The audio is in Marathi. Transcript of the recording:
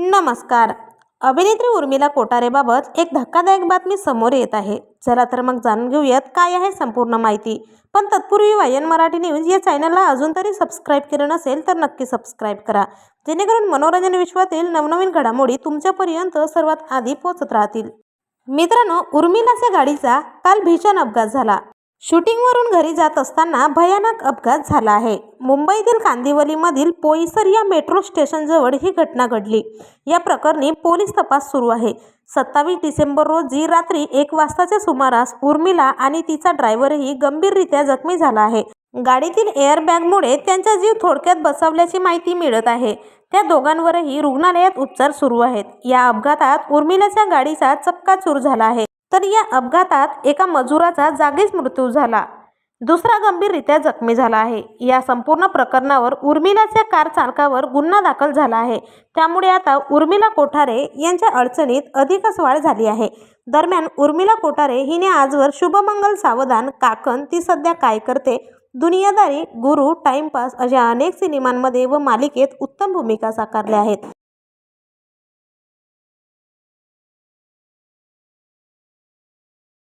नमस्कार. अभिनेत्री उर्मिला कोटारेबाबत एक धक्कादायक बातमी समोर येत आहे. चला तर मग जाणून घेऊयात काय आहे संपूर्ण माहिती. पण तत्पूर्वी वायन मराठी न्यूज या चॅनलला अजून तरी सबस्क्राईब केलं नसेल तर नक्की सबस्क्राईब करा. जेणेकरून मनोरंजन विश्वातील नवनवीन घडामोडी तुमच्यापर्यंत सर्वात आधी पोहोचत राहतील. मित्रांनो उर्मिलाच्या गाडीचा काल भीषण अपघात झाला. शूटिंगवरून घरी जात असताना भयानक अपघात झाला आहे. मुंबईतील कांदिवलीमधील पोईसर या मेट्रो स्टेशनजवळ ही घटना घडली. या प्रकरणी पोलीस तपास सुरू आहे. सत्तावीस डिसेंबर रोजी रात्री एक वाजताच्या सुमारास उर्मिला आणि तिचा ड्रायव्हरही गंभीररित्या जखमी झाला आहे. गाडीतील एअरबॅगमुळे त्यांचा जीव थोडक्यात बचावल्याची माहिती मिळत आहे. त्या दोघांवरही रुग्णालयात उपचार सुरू आहेत. या अपघातात उर्मिलाच्या गाडीचा चक्काचूर झाला आहे. तर या अपघातात एका मजुराचा जागीच मृत्यू झाला. दुसरा गंभीररित्या जखमी झाला आहे. या संपूर्ण प्रकरणावर उर्मिलाच्या कार चालकावर गुन्हा दाखल झाला आहे. त्यामुळे आता उर्मिला कोठारे यांच्या अडचणीत अधिकच वाढ झाली आहे. दरम्यान उर्मिला कोठारे हिने आजवर शुभमंगल सावधान काकण ती सध्या काय करते? दुनियादारी गुरु टाइमपास अशा अनेक सिनेमांमध्ये व मालिकेत उत्तम भूमिका साकारल्या आहेत.